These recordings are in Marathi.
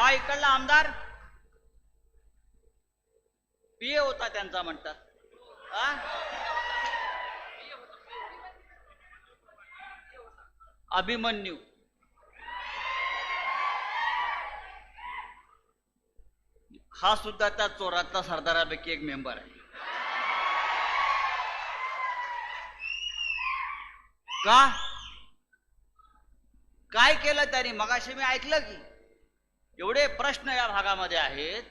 हा इकडला आमदार. पीए होता त्यांचा म्हणतात. हा? अभिमन्यू. हा सुद्धा त्या चोरातला सरदारापैकी एक मेंबर आहे. का? काय केलं त्यांनी? मगाशी मी ऐकलं की. एवढे प्रश्न या भागामध्ये आहेत.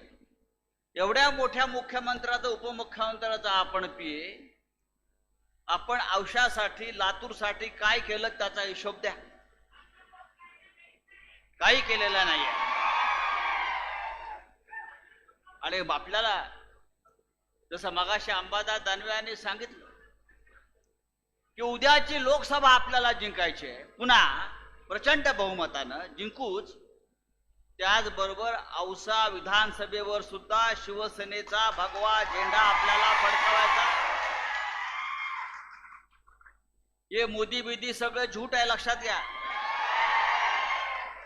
एवढ्या मोठ्या मुख्यमंत्र्याचा उपमुख्यमंत्र्याचा आपण पिये. आपण औषासाठी लातूरसाठी काय केलं त्याचा हिशोब द्या. काही केलेला नाहीये. आणि आपल्याला जसं मगाशी अंबादास दानवे यांनी सांगितलं की उद्याची लोकसभा आपल्याला जिंकायची आहे. पुन्हा प्रचंड बहुमतानं जिंकूच त्याचबरोबर औसा विधानसभेवर सुद्धा शिवसेनेचा भगवा झेंडा आपल्याला फडकवायचा. हे मोदी बिदी सगळं झूट आहे लक्षात घ्या.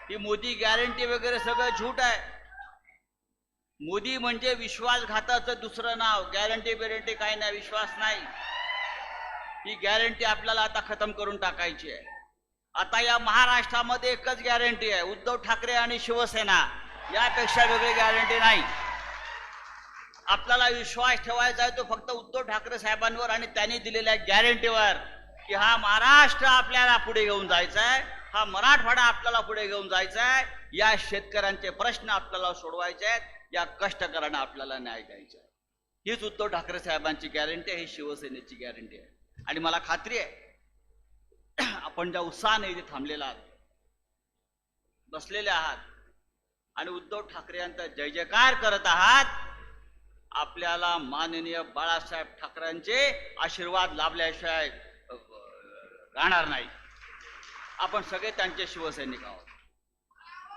ही मोदी गॅरंटी वगैरे सगळं झूट आहे. मोदी म्हणजे विश्वासघाताचं दुसरं नाव. गॅरंटी बिरंटी काही नाही विश्वास नाही. ही गॅरंटी आपल्याला आता खतम करून टाकायची आहे. आता या महाराष्ट्रामध्ये एकच गॅरंटी आहे. उद्धव ठाकरे आणि शिवसेना. यापेक्षा वेगळी गॅरंटी नाही. आपल्याला विश्वास ठेवायचा आहे तो फक्त उद्धव ठाकरे साहेबांवर आणि त्यांनी दिलेल्या गॅरंटीवर की हा महाराष्ट्र आपल्याला पुढे घेऊन जायचा आहे. हा मराठवाडा आपल्याला पुढे घेऊन जायचा आहे. या शेतकऱ्यांचे प्रश्न आपल्याला सोडवायचे आहेत. या कष्टकऱ्यांना आपल्याला न्याय द्यायचा आहे. हीच उद्धव ठाकरे साहेबांची गॅरंटी आहे ही शिवसेनेची गॅरंटी आहे. आणि मला खात्री आहे आपण ज्या उत्साहाने इथे थांबलेला आहात बसलेले आहात आणि उद्धव ठाकरे यांचा जय जयकार करत आहात आपल्याला माननीय बाळासाहेब ठाकरेंचे आशीर्वाद लाभल्याशिवाय राहणार नाही. आपण सगळे त्यांचे शिवसैनिक आहोत.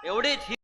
एवढीच ही